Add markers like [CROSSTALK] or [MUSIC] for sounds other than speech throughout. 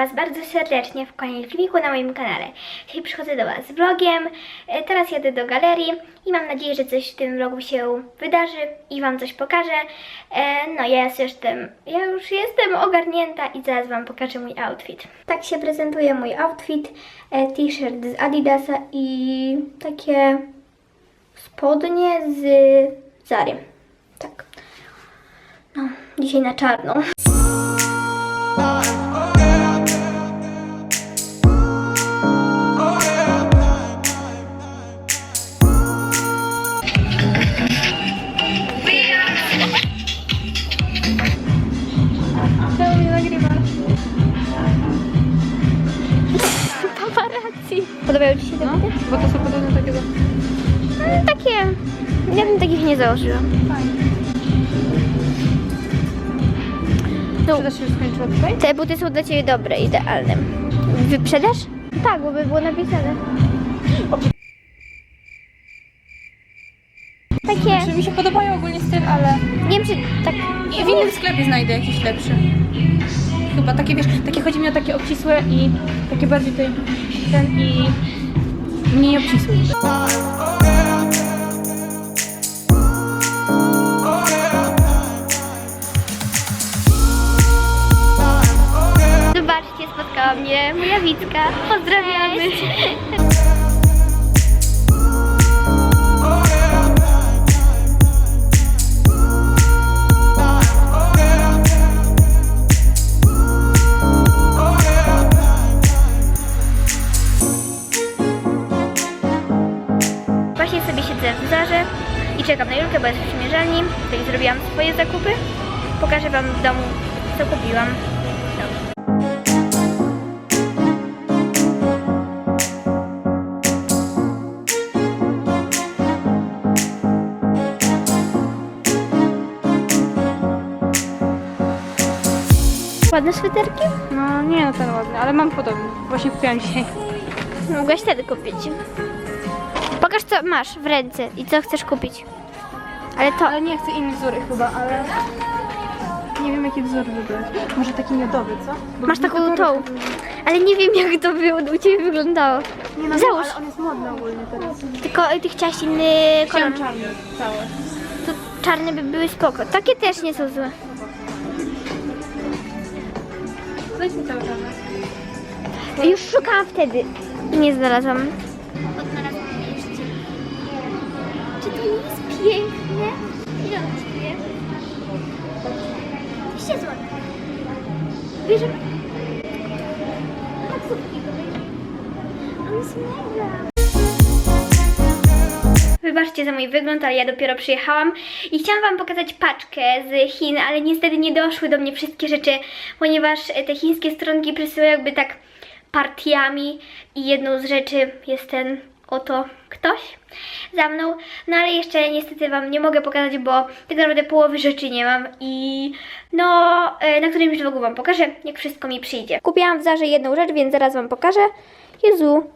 Was bardzo serdecznie w kolejnym filmiku na moim kanale. Dzisiaj przychodzę do Was z vlogiem, e, teraz jadę do galerii i mam nadzieję, że coś w tym vlogu się wydarzy i Wam coś pokażę. E, No ja już jestem, ja już jestem ogarnięta i zaraz Wam pokażę mój outfit. Tak się prezentuje mój outfit, E, t-shirt z Adidasa i takie spodnie z Zary. Tak. No, dzisiaj na czarno. Bo to są podobne takie. Mm, takie. Ja bym takich nie założyła. No, Sprzedaż się już skończyła tutaj? te buty są dla Ciebie dobre, idealne. Wyprzedasz? Tak, bo by było napisane. Takie. Czy mi się podobają ogólnie styl, ale... Nie wiem, czy tak. I w innym sklepie znajdę jakiś lepszy. Chyba takie, wiesz, takie chodzi mi o takie obcisłe i takie bardziej tutaj ten i mniej obcisłe. Zobaczcie, spotkała mnie moja Wicka. Pozdrawiamy. Sobie siedzę w Zarze i czekam na Julkę, bo jest w przymierzalni. Tutaj zrobiłam swoje zakupy. Pokażę Wam w domu, co kupiłam. Ładne sweterki? No nie no ten ładny, ale mam podobny. Właśnie kupiłam dzisiaj. Mogłaś wtedy kupić. Co masz w ręce i co chcesz kupić. Ale to, Ale nie chcę innych wzorów chyba, ale... Nie wiem jaki wzór wybrać. Może taki miodowy, co? Bo masz taką tą. Ale nie wiem jak to było, u Ciebie wyglądało. Nie no, Załóż. ale on jest modny ogólnie teraz. Tylko Ty chciałaś inny kolor. Chciałam czarny cały. To czarne by były spoko. Takie też nie są złe. Mi cały czarny. Już szukałam wtedy. i Nie znalazłam. Piękne? Kosztuje? 200 zł. Bierzemy? Taksówki bierzemy. Wybaczcie za mój wygląd, ale ja dopiero przyjechałam i chciałam Wam pokazać paczkę z Chin, ale niestety nie doszły do mnie wszystkie rzeczy, ponieważ e, te chińskie stronki przesyłają jakby tak partiami i jedną z rzeczy jest ten oto ktoś za mną. No ale jeszcze niestety Wam nie mogę pokazać, bo tak naprawdę połowy rzeczy nie mam i no e, na którymś vlogu Wam pokażę, jak wszystko mi przyjdzie. Kupiłam w Zarze jedną rzecz, więc zaraz Wam pokażę. Jezu,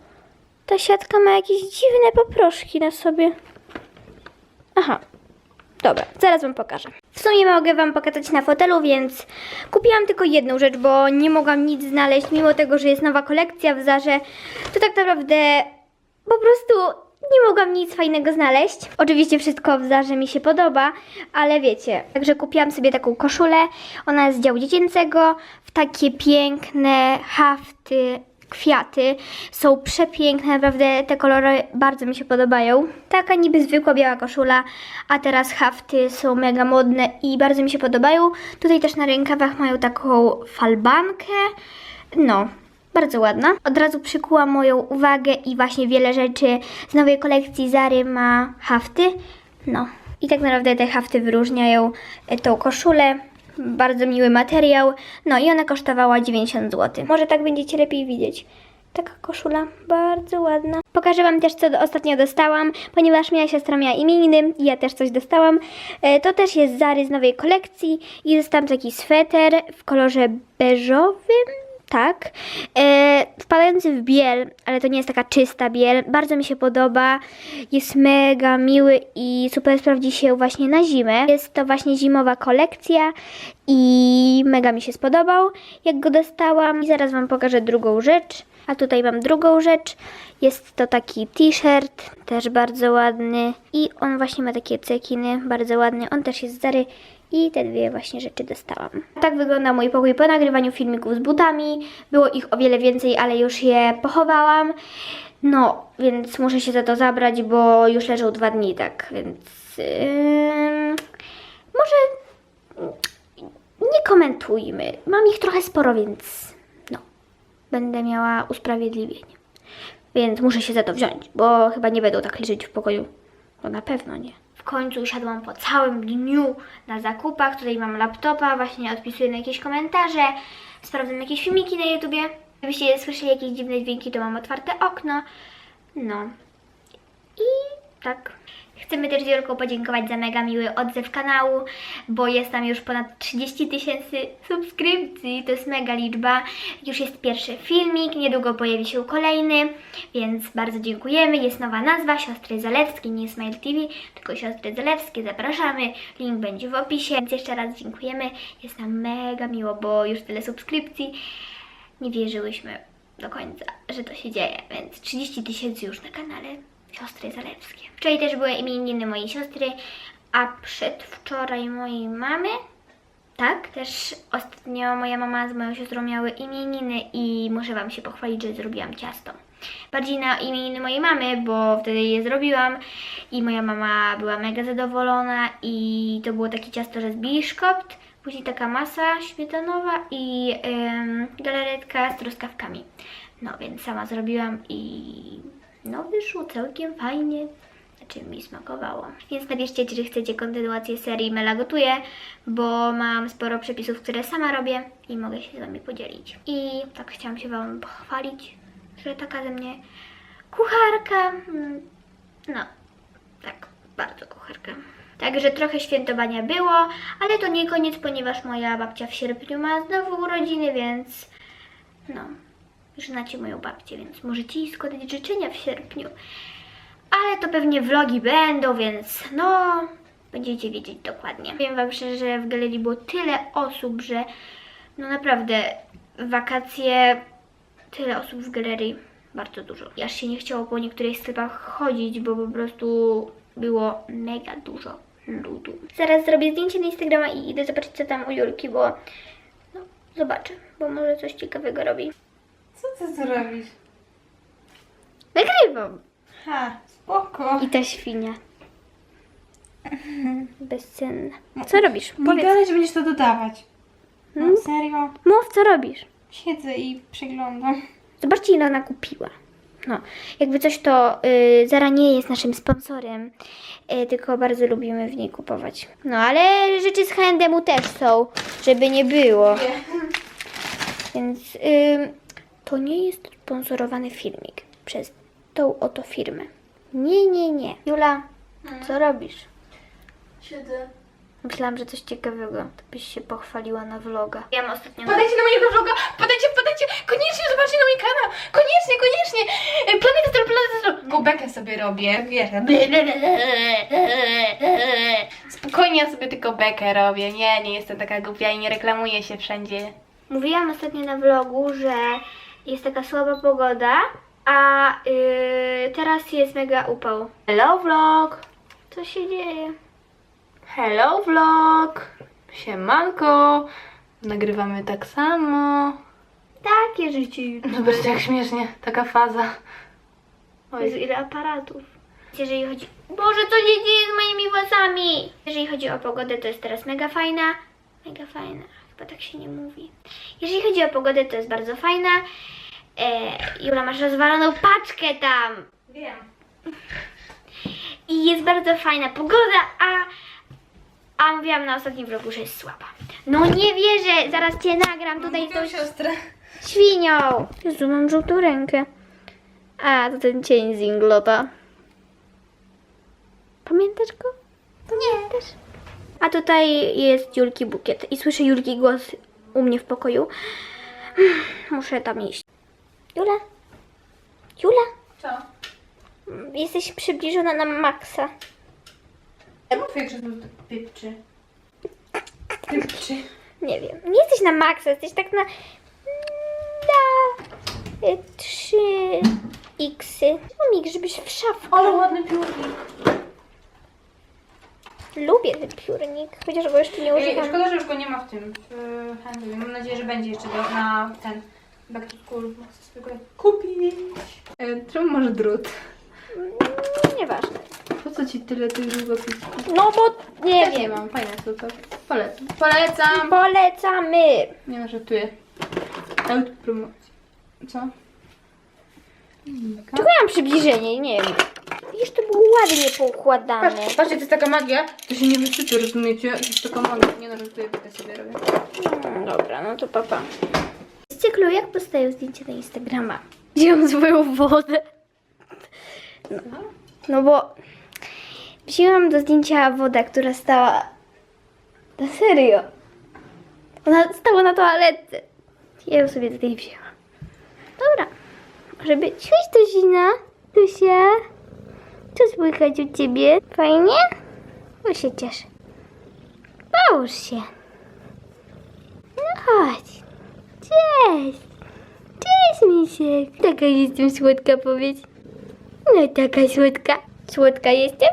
ta siatka ma jakieś dziwne poproszki na sobie. Aha. Dobra, zaraz Wam pokażę. W sumie mogę Wam pokazać na fotelu, więc kupiłam tylko jedną rzecz, bo nie mogłam nic znaleźć, mimo tego, że jest nowa kolekcja w Zarze. To tak naprawdę po prostu nie mogłam nic fajnego znaleźć. Oczywiście wszystko w Zarze mi się podoba, ale wiecie, także kupiłam sobie taką koszulę. Ona jest z działu dziecięcego, w takie piękne hafty kwiaty. Są przepiękne, naprawdę te kolory bardzo mi się podobają. Taka niby zwykła biała koszula, a teraz hafty są mega modne i bardzo mi się podobają. Tutaj też na rękawach mają taką falbankę. No, bardzo ładna. Od razu przykuła moją uwagę i właśnie wiele rzeczy z nowej kolekcji Zary ma hafty. No. I tak naprawdę te hafty wyróżniają e, tą koszulę. Bardzo miły materiał. No i ona kosztowała 90 zł. Może tak będziecie lepiej widzieć. Taka koszula, bardzo ładna. Pokażę Wam też, co ostatnio dostałam, ponieważ moja siostra miała imieniny i ja też coś dostałam. E, to też jest Zary z nowej kolekcji i dostałam taki sweter w kolorze beżowym. Tak. E, wpadający w biel, ale to nie jest taka czysta biel. Bardzo mi się podoba. Jest mega miły i super sprawdzi się właśnie na zimę. Jest to właśnie zimowa kolekcja i mega mi się spodobał, jak go dostałam. I zaraz Wam pokażę drugą rzecz. A tutaj mam drugą rzecz. Jest to taki t-shirt, też bardzo ładny. I on właśnie ma takie cekiny, bardzo ładny. On też jest z Zary. I te dwie właśnie rzeczy dostałam. Tak wygląda mój pokój po nagrywaniu filmików z butami. Było ich o wiele więcej, ale już je pochowałam. No, więc muszę się za to zabrać, bo już leżą dwa dni, tak, więc... Ym, może nie komentujmy. Mam ich trochę sporo, więc no, będę miała usprawiedliwienie. Więc muszę się za to wziąć, bo chyba nie będą tak leżeć w pokoju. Bo na pewno nie. W końcu usiadłam po całym dniu na zakupach. Tutaj mam laptopa, właśnie odpisuję na jakieś komentarze, sprawdzam jakieś filmiki na YouTubie. Gdybyście słyszeli jakieś dziwne dźwięki, to mam otwarte okno. No. I tak. Chcemy też z Jolką podziękować za mega miły odzew kanału, bo jest tam już ponad 30 tysięcy subskrypcji. To jest mega liczba. Już jest pierwszy filmik, niedługo pojawi się kolejny, więc bardzo dziękujemy. Jest nowa nazwa, Siostry Zalewskie, nie Smile TV, tylko Siostry Zalewskie. Zapraszamy, link będzie w opisie. Więc jeszcze raz dziękujemy. Jest nam mega miło, bo już tyle subskrypcji. Nie wierzyłyśmy do końca, że to się dzieje, więc 30 tysięcy już na kanale Siostry Zalewskie. Wczoraj też były imieniny mojej siostry, a przedwczoraj mojej mamy. Tak, też ostatnio moja mama z moją siostrą miały imieniny i muszę Wam się pochwalić, że zrobiłam ciasto. Bardziej na imieniny mojej mamy, bo wtedy je zrobiłam i moja mama była mega zadowolona i to było takie ciasto, że z biszkopt, później taka masa śmietanowa i ym, galaretka z truskawkami. No więc sama zrobiłam i no wyszło całkiem fajnie. Znaczy mi smakowało. Więc napiszcie, czy chcecie kontynuację serii Mela Gotuje, bo mam sporo przepisów, które sama robię i mogę się z Wami podzielić. I tak chciałam się Wam pochwalić, że taka ze mnie kucharka. mm, No, tak, bardzo kucharka. Także trochę świętowania było, ale to nie koniec, ponieważ moja babcia w sierpniu ma znowu urodziny, więc no, już znacie moją babcię, więc możecie jej składać życzenia w sierpniu. Ale to pewnie vlogi będą, więc no, będziecie wiedzieć dokładnie. Powiem Wam szczerze, że w galerii było tyle osób, że no naprawdę wakacje tyle osób w galerii, bardzo dużo. Aż się nie chciało po niektórych sklepach chodzić, bo po prostu było mega dużo ludu. Zaraz zrobię zdjęcie na Instagrama i idę zobaczyć co tam u Julki, bo no, zobaczę, bo może coś ciekawego robi. Co ty tu robisz? Nagrywam! Ha, spoko. I ta świnia. [LAUGHS] Bezcenna. Co robisz? Nie Powiedz. że będziesz to dodawać. No, Hmm? serio? Mów, co robisz. Siedzę i przeglądam. Zobaczcie, ile ona kupiła. No, jakby coś to y, Zara nie jest naszym sponsorem, y, tylko bardzo lubimy w niej kupować. No, ale rzeczy z H&M też są, żeby nie było. Więc ym, to nie jest sponsorowany filmik przez tą oto firmę. Nie, nie, nie. Jula, co robisz? Siedzę. Myślałam, że coś ciekawego. To byś się pochwaliła na vloga. Ja mam ostatnio... Podajcie na mojego vloga, podajcie, podajcie, koniecznie zobaczcie na mój kanał, koniecznie, koniecznie. E, Planeta Stro, Planeta Stro. Gobekę sobie robię, wiesz. Spokojnie ja sobie tylko bekę robię, nie, nie jestem taka głupia i nie reklamuję się wszędzie. Mówiłam ostatnio na vlogu, że jest taka słaba pogoda, a yy, teraz jest mega upał. Hello vlog, Co się dzieje? hello vlog, siemanko, nagrywamy tak samo. Takie życie Zobaczcie jak śmiesznie, taka faza. Jezu, ile aparatów. Jeżeli chodzi... Boże, co się dzieje z moimi włosami? Jeżeli chodzi o pogodę, to jest teraz mega fajna. Mega fajna. Chyba tak się nie mówi. Jeżeli chodzi o pogodę, to jest bardzo fajna. E, Jula, masz rozwaloną paczkę tam. Wiem. I jest bardzo fajna pogoda, a... A mówiłam na ostatnim vlogu, że jest słaba. No nie wierzę, zaraz cię nagram tutaj z tą siostrę. świnią. Jezu, mam żółtą rękę. A, to ten cień z Inglota. Pamiętasz go? Pamiętasz? A tutaj jest Julki bukiet i słyszę Julki głos u mnie w pokoju. Muszę tam iść. Jula? Jula? Co? Jesteś przybliżona na maksa. Czemu twoje krzesło pypczy? Pypczy. Nie wiem. Nie jesteś na maksa, jesteś tak na... Na... y, Trzy... Xy. Mamik, żebyś w szafkę. Ale ładny piórnik. Lubię ten piórnik, chociaż go jeszcze nie Ej, używam. szkoda, że już go nie ma w tym, w handlu. Mam nadzieję, że będzie jeszcze do, na ten back to school. bo Chcę sobie go kupić. E, czemu masz drut? Mm, Nieważne. Po co ci tyle tych długopisów? No bo nie Nie wiem. mam fajne są to. Polecam. Polecam! Polecamy. Nie no, żartuję. Autopromocja. Co? Czego ja mam przybliżenie? Nie wiem. Widzisz, to było ładnie poukładane. Patrz, patrzcie, to jest taka magia, to się nie wysypie, rozumiecie? To jest taka magia. Nie no, żartuję, tutaj sobie robię. Mm, Dobra, no to papa. Z cyklu jak powstają zdjęcia na Instagrama? Wziąłem swoją wodę. No, no bo wzięłam do zdjęcia wodę, która stała... Na serio. Ona stała na toaletce. Ja ją sobie tutaj wzięłam. Dobra. Może być. Cześć Tuzina. Tusia. Co słychać u ciebie? Fajnie? Bo się cieszę. Połóż się. No chodź. Cześć. Cześć, misiek. Taka jestem słodka, powiedz. No taka słodka. Słodka jestem?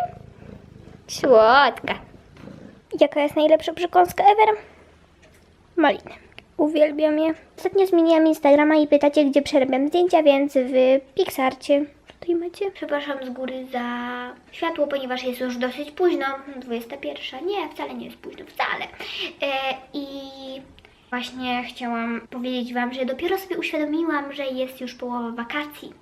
Słodka. Jaka jest najlepsza przekąska ever? Maliny. Uwielbiam je. Ostatnio zmieniłam Instagrama i pytacie, gdzie przerabiam zdjęcia, więc w Pixarcie. Tutaj macie. Przepraszam z góry za światło, ponieważ jest już dosyć późno. 21. Nie, wcale nie jest późno, wcale. E, I właśnie chciałam powiedzieć Wam, że dopiero sobie uświadomiłam, że jest już połowa wakacji.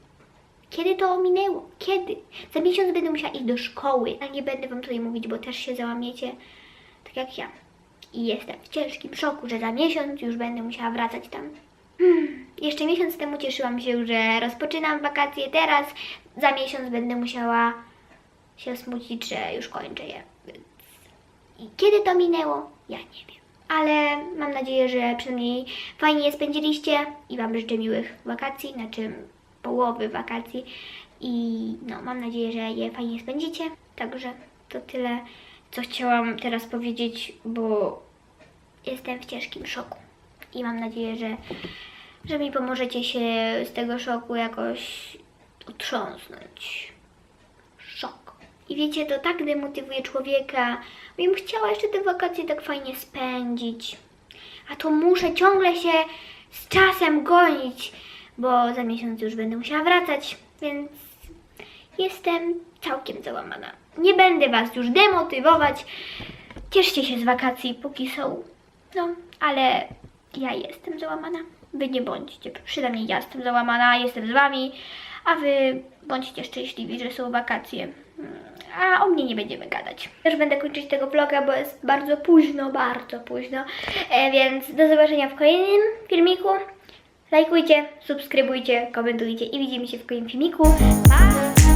Kiedy to minęło? Kiedy? Za miesiąc będę musiała iść do szkoły, ale nie będę Wam tutaj mówić, bo też się załamiecie, tak jak ja. I jestem w ciężkim szoku, że za miesiąc już będę musiała wracać tam. Jeszcze miesiąc temu cieszyłam się, że rozpoczynam wakacje, teraz za miesiąc będę musiała się smucić, że już kończę je. I kiedy to minęło? Ja nie wiem. Ale mam nadzieję, że przynajmniej fajnie je spędziliście i Wam życzę miłych wakacji, znaczy połowy wakacji. I no, mam nadzieję, że je fajnie spędzicie. Także to tyle, co chciałam teraz powiedzieć, bo jestem w ciężkim szoku. I mam nadzieję, że, że mi pomożecie się z tego szoku jakoś otrząsnąć. Szok. I wiecie, to tak demotywuje człowieka. Bym chciała jeszcze te wakacje tak fajnie spędzić. A to muszę ciągle się z czasem gonić, bo za miesiąc już będę musiała wracać, więc jestem całkiem załamana. Nie będę Was już demotywować. Cieszcie się z wakacji, póki są. No, ale ja jestem załamana. Wy nie bądźcie. Przynajmniej ja jestem załamana, jestem z Wami, a Wy bądźcie szczęśliwi, że są wakacje. A o mnie nie będziemy gadać. Już będę kończyć tego vloga, bo jest bardzo późno, bardzo późno. E, więc do zobaczenia w kolejnym filmiku. Lajkujcie, subskrybujcie, komentujcie i widzimy się w kolejnym filmiku. Pa!